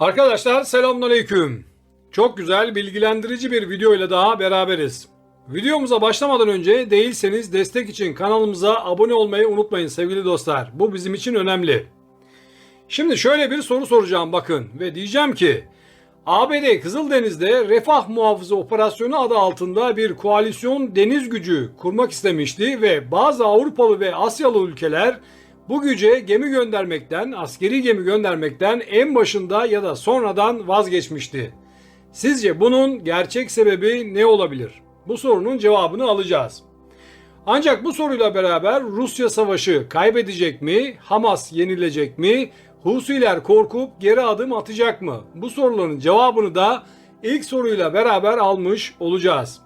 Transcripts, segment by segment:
Arkadaşlar selamünaleyküm. Çok güzel bilgilendirici bir video ile daha beraberiz. Videomuza başlamadan önce değilseniz destek için kanalımıza abone olmayı unutmayın sevgili dostlar. Bu bizim için önemli. Şimdi şöyle bir soru soracağım bakın ve diyeceğim ki ABD Kızıldeniz'de Refah Muhafızı Operasyonu adı altında bir koalisyon deniz gücü kurmak istemişti ve bazı Avrupalı ve Asyalı ülkeler bu güce gemi göndermekten, askeri gemi göndermekten en başında ya da sonradan vazgeçmişti. Sizce bunun gerçek sebebi ne olabilir? Bu sorunun cevabını alacağız. Ancak bu soruyla beraber Rusya savaşı kaybedecek mi? Hamas yenilecek mi? Husiler korkup geri adım atacak mı? Bu soruların cevabını da ilk soruyla beraber almış olacağız.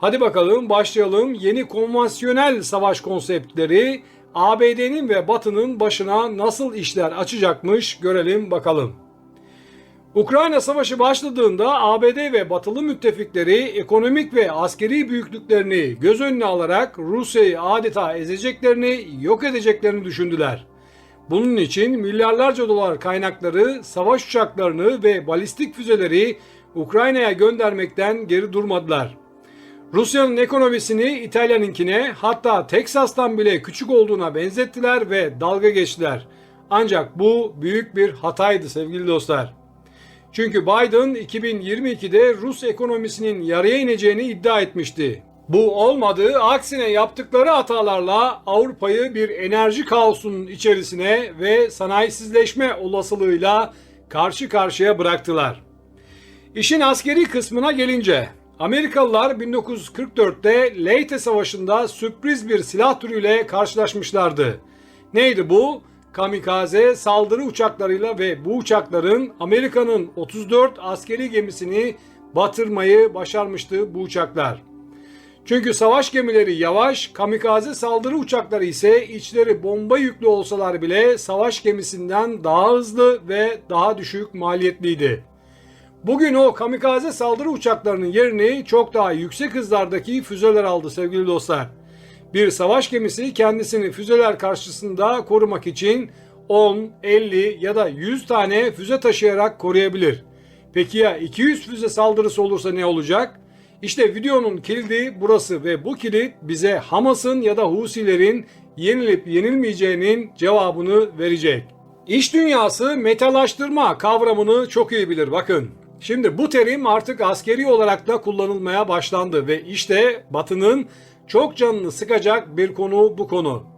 Hadi bakalım başlayalım. Yeni konvansiyonel savaş konseptleri ABD'nin ve Batı'nın başına nasıl işler açacakmış görelim bakalım. Ukrayna Savaşı başladığında ABD ve batılı müttefikleri ekonomik ve askeri büyüklüklerini göz önüne alarak Rusya'yı adeta ezeceklerini, yok edeceklerini düşündüler. Bunun için milyarlarca dolar kaynakları, savaş uçaklarını ve balistik füzeleri Ukrayna'ya göndermekten geri durmadılar. Rusya'nın ekonomisini İtalya'nınkine hatta Teksas'tan bile küçük olduğuna benzettiler ve dalga geçtiler. Ancak bu büyük bir hataydı sevgili dostlar. Çünkü Biden 2022'de Rus ekonomisinin yarıya ineceğini iddia etmişti. Bu olmadı. Aksine yaptıkları hatalarla Avrupa'yı bir enerji kaosunun içerisine ve sanayisizleşme olasılığıyla karşı karşıya bıraktılar. İşin askeri kısmına gelince Amerikalılar 1944'te Leyte Savaşı'nda sürpriz bir silah türüyle karşılaşmışlardı. Neydi bu? Kamikaze saldırı uçaklarıyla ve bu uçakların Amerika'nın 34 askeri gemisini batırmayı başarmıştı bu uçaklar. Çünkü savaş gemileri yavaş, kamikaze saldırı uçakları ise içleri bomba yüklü olsalar bile savaş gemisinden daha hızlı ve daha düşük maliyetliydi. Bugün o kamikaze saldırı uçaklarının yerini çok daha yüksek hızlardaki füzeler aldı sevgili dostlar. Bir savaş gemisi kendisini füzeler karşısında korumak için 10, 50 ya da 100 tane füze taşıyarak koruyabilir. Peki ya 200 füze saldırısı olursa ne olacak? İşte videonun kilidi burası ve bu kilit bize Hamas'ın ya da Husilerin yenilip yenilmeyeceğinin cevabını verecek. İş dünyası metalaştırma kavramını çok iyi bilir bakın. Şimdi bu terim artık askeri olarak da kullanılmaya başlandı ve işte Batı'nın çok canını sıkacak bir konu bu konu.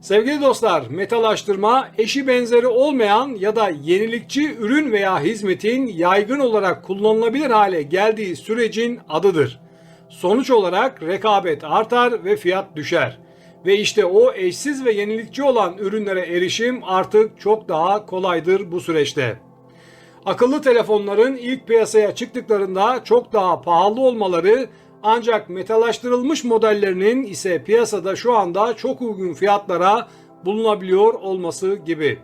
Sevgili dostlar, metalaştırma eşi benzeri olmayan ya da yenilikçi ürün veya hizmetin yaygın olarak kullanılabilir hale geldiği sürecin adıdır. Sonuç olarak rekabet artar ve fiyat düşer. Ve işte o eşsiz ve yenilikçi olan ürünlere erişim artık çok daha kolaydır bu süreçte. Akıllı telefonların ilk piyasaya çıktıklarında çok daha pahalı olmaları ancak metalaştırılmış modellerinin ise piyasada şu anda çok uygun fiyatlara bulunabiliyor olması gibi.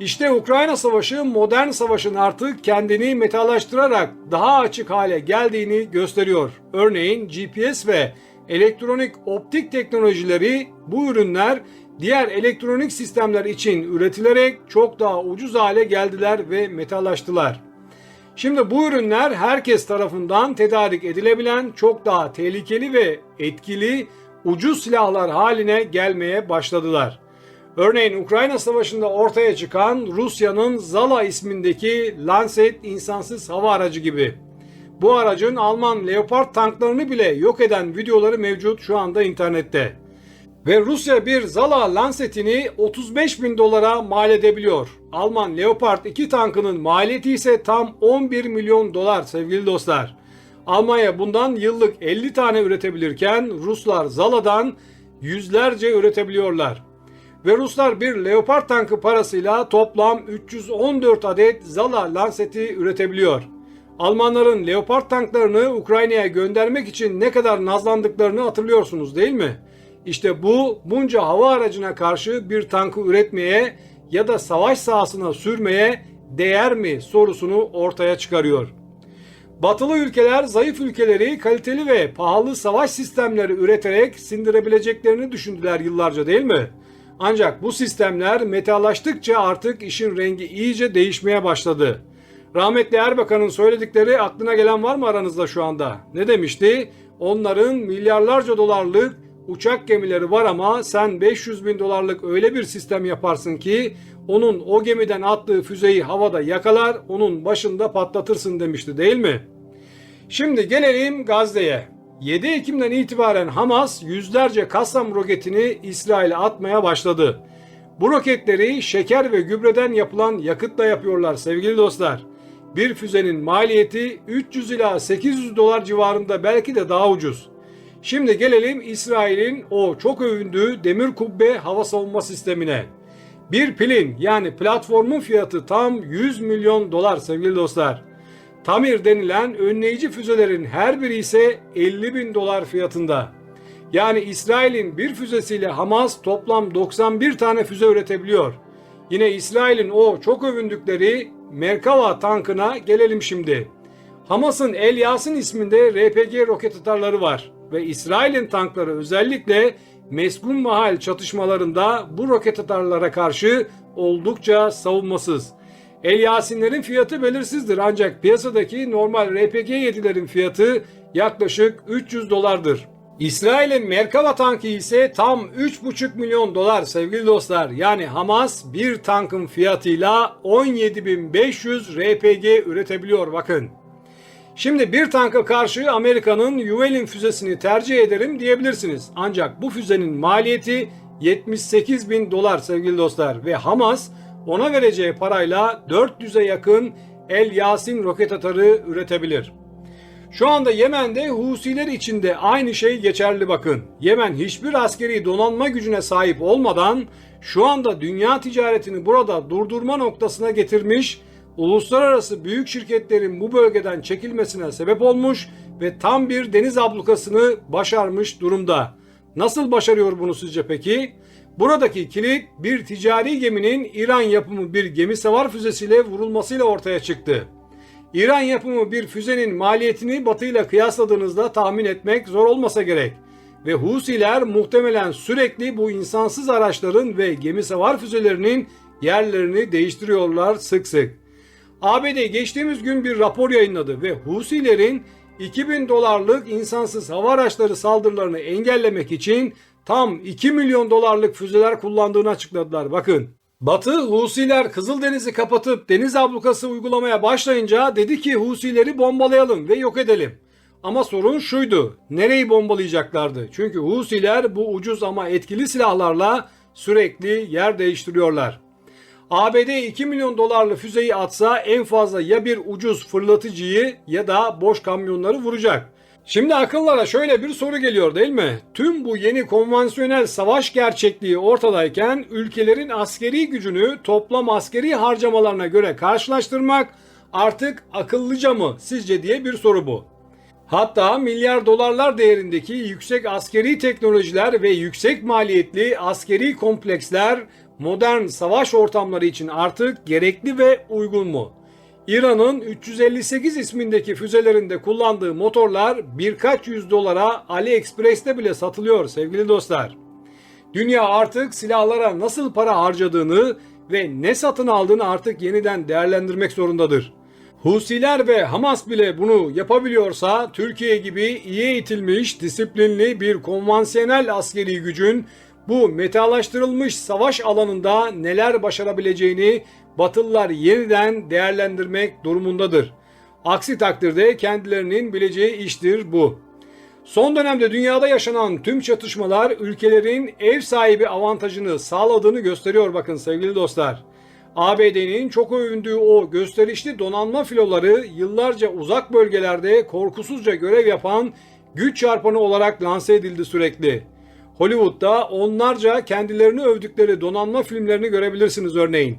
İşte Ukrayna Savaşı modern savaşın artık kendini metalaştırarak daha açık hale geldiğini gösteriyor. Örneğin GPS ve elektronik optik teknolojileri bu ürünler diğer elektronik sistemler için üretilerek çok daha ucuz hale geldiler ve metallaştılar. Şimdi bu ürünler herkes tarafından tedarik edilebilen çok daha tehlikeli ve etkili ucuz silahlar haline gelmeye başladılar. Örneğin Ukrayna Savaşı'nda ortaya çıkan Rusya'nın Zala ismindeki Lancet insansız hava aracı gibi. Bu aracın Alman Leopard tanklarını bile yok eden videoları mevcut şu anda internette. Ve Rusya bir Zala Lancet'ini 35 bin dolara mal edebiliyor. Alman Leopard 2 tankının maliyeti ise tam 11 milyon dolar sevgili dostlar. Almanya bundan yıllık 50 tane üretebilirken Ruslar Zala'dan yüzlerce üretebiliyorlar. Ve Ruslar bir Leopard tankı parasıyla toplam 314 adet Zala Lancet'i üretebiliyor. Almanların Leopard tanklarını Ukrayna'ya göndermek için ne kadar nazlandıklarını hatırlıyorsunuz değil mi? İşte bu bunca hava aracına karşı bir tankı üretmeye ya da savaş sahasına sürmeye değer mi sorusunu ortaya çıkarıyor. Batılı ülkeler zayıf ülkeleri kaliteli ve pahalı savaş sistemleri üreterek sindirebileceklerini düşündüler yıllarca değil mi? Ancak bu sistemler metalaştıkça artık işin rengi iyice değişmeye başladı. Rahmetli Erbakan'ın söyledikleri aklına gelen var mı aranızda şu anda? Ne demişti? Onların milyarlarca dolarlık uçak gemileri var ama sen 500 bin dolarlık öyle bir sistem yaparsın ki onun o gemiden attığı füzeyi havada yakalar, onun başında patlatırsın demişti değil mi? Şimdi gelelim Gazze'ye. 7 Ekim'den itibaren Hamas yüzlerce Kassam roketini İsrail'e atmaya başladı. Bu roketleri şeker ve gübreden yapılan yakıtla yapıyorlar sevgili dostlar. Bir füzenin maliyeti 300 ila 800 dolar civarında belki de daha ucuz. Şimdi gelelim İsrail'in o çok övündüğü demir kubbe hava savunma sistemine. Bir pilin yani platformun fiyatı tam 100 milyon dolar sevgili dostlar. Tamir denilen önleyici füzelerin her biri ise 50 bin dolar fiyatında. Yani İsrail'in bir füzesiyle Hamas toplam 91 tane füze üretebiliyor. Yine İsrail'in o çok övündükleri Merkava tankına gelelim şimdi. Hamas'ın El Yasin isminde RPG roket atarları var ve İsrail'in tankları özellikle Meskun Mahal çatışmalarında bu roket atarlara karşı oldukça savunmasız. El Yasinlerin fiyatı belirsizdir ancak piyasadaki normal RPG-7'lerin fiyatı yaklaşık 300 dolardır. İsrail'in Merkava tankı ise tam 3,5 milyon dolar sevgili dostlar. Yani Hamas bir tankın fiyatıyla 17.500 RPG üretebiliyor bakın. Şimdi bir tanka karşı Amerika'nın Yuvelin füzesini tercih ederim diyebilirsiniz. Ancak bu füzenin maliyeti 78 bin dolar sevgili dostlar ve Hamas ona vereceği parayla 400'e yakın El Yasin roket atarı üretebilir. Şu anda Yemen'de Husiler içinde aynı şey geçerli bakın. Yemen hiçbir askeri donanma gücüne sahip olmadan şu anda dünya ticaretini burada durdurma noktasına getirmiş, uluslararası büyük şirketlerin bu bölgeden çekilmesine sebep olmuş ve tam bir deniz ablukasını başarmış durumda. Nasıl başarıyor bunu sizce peki? Buradaki kilit bir ticari geminin İran yapımı bir gemi savar füzesiyle vurulmasıyla ortaya çıktı. İran yapımı bir füzenin maliyetini Batı ile kıyasladığınızda tahmin etmek zor olmasa gerek. Ve Husiler muhtemelen sürekli bu insansız araçların ve gemi savar füzelerinin yerlerini değiştiriyorlar sık sık. ABD geçtiğimiz gün bir rapor yayınladı ve Husilerin 2000 dolarlık insansız hava araçları saldırılarını engellemek için tam 2 milyon dolarlık füzeler kullandığını açıkladılar. Bakın Batı Husiler Kızıldeniz'i kapatıp deniz ablukası uygulamaya başlayınca dedi ki Husileri bombalayalım ve yok edelim. Ama sorun şuydu. Nereyi bombalayacaklardı? Çünkü Husiler bu ucuz ama etkili silahlarla sürekli yer değiştiriyorlar. ABD 2 milyon dolarlı füzeyi atsa en fazla ya bir ucuz fırlatıcıyı ya da boş kamyonları vuracak. Şimdi akıllara şöyle bir soru geliyor değil mi? Tüm bu yeni konvansiyonel savaş gerçekliği ortadayken ülkelerin askeri gücünü toplam askeri harcamalarına göre karşılaştırmak artık akıllıca mı sizce diye bir soru bu. Hatta milyar dolarlar değerindeki yüksek askeri teknolojiler ve yüksek maliyetli askeri kompleksler modern savaş ortamları için artık gerekli ve uygun mu? İran'ın 358 ismindeki füzelerinde kullandığı motorlar birkaç yüz dolara AliExpress'te bile satılıyor sevgili dostlar. Dünya artık silahlara nasıl para harcadığını ve ne satın aldığını artık yeniden değerlendirmek zorundadır. Husiler ve Hamas bile bunu yapabiliyorsa Türkiye gibi iyi eğitilmiş, disiplinli bir konvansiyonel askeri gücün bu metalaştırılmış savaş alanında neler başarabileceğini Batılılar yeniden değerlendirmek durumundadır. Aksi takdirde kendilerinin bileceği iştir bu. Son dönemde dünyada yaşanan tüm çatışmalar ülkelerin ev sahibi avantajını sağladığını gösteriyor bakın sevgili dostlar. ABD'nin çok övündüğü o gösterişli donanma filoları yıllarca uzak bölgelerde korkusuzca görev yapan güç çarpanı olarak lanse edildi sürekli. Hollywood'da onlarca kendilerini övdükleri donanma filmlerini görebilirsiniz örneğin.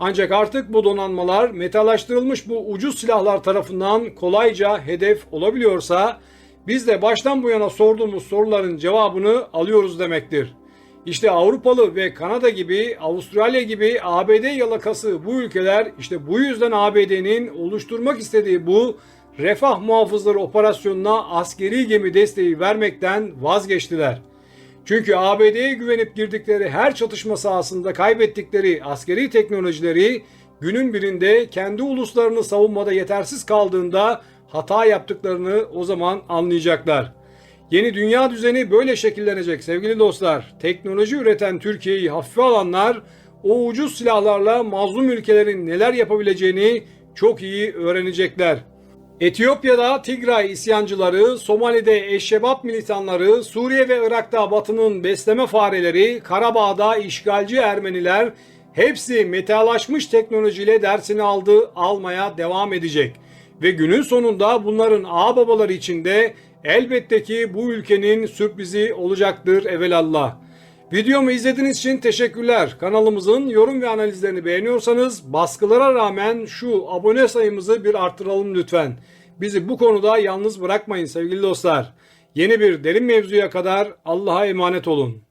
Ancak artık bu donanmalar metalaştırılmış bu ucuz silahlar tarafından kolayca hedef olabiliyorsa biz de baştan bu yana sorduğumuz soruların cevabını alıyoruz demektir. İşte Avrupalı ve Kanada gibi, Avustralya gibi ABD yalakası bu ülkeler işte bu yüzden ABD'nin oluşturmak istediği bu refah muhafızları operasyonuna askeri gemi desteği vermekten vazgeçtiler. Çünkü ABD'ye güvenip girdikleri her çatışma sahasında kaybettikleri askeri teknolojileri günün birinde kendi uluslarını savunmada yetersiz kaldığında hata yaptıklarını o zaman anlayacaklar. Yeni dünya düzeni böyle şekillenecek sevgili dostlar. Teknoloji üreten Türkiye'yi hafife alanlar o ucuz silahlarla mazlum ülkelerin neler yapabileceğini çok iyi öğrenecekler. Etiyopya'da Tigray isyancıları, Somali'de Eşşebap militanları, Suriye ve Irak'ta Batı'nın besleme fareleri, Karabağ'da işgalci Ermeniler hepsi metalaşmış teknolojiyle dersini aldı, almaya devam edecek. Ve günün sonunda bunların ağababaları içinde elbette ki bu ülkenin sürprizi olacaktır evelallah. Videomu izlediğiniz için teşekkürler. Kanalımızın yorum ve analizlerini beğeniyorsanız baskılara rağmen şu abone sayımızı bir arttıralım lütfen. Bizi bu konuda yalnız bırakmayın sevgili dostlar. Yeni bir derin mevzuya kadar Allah'a emanet olun.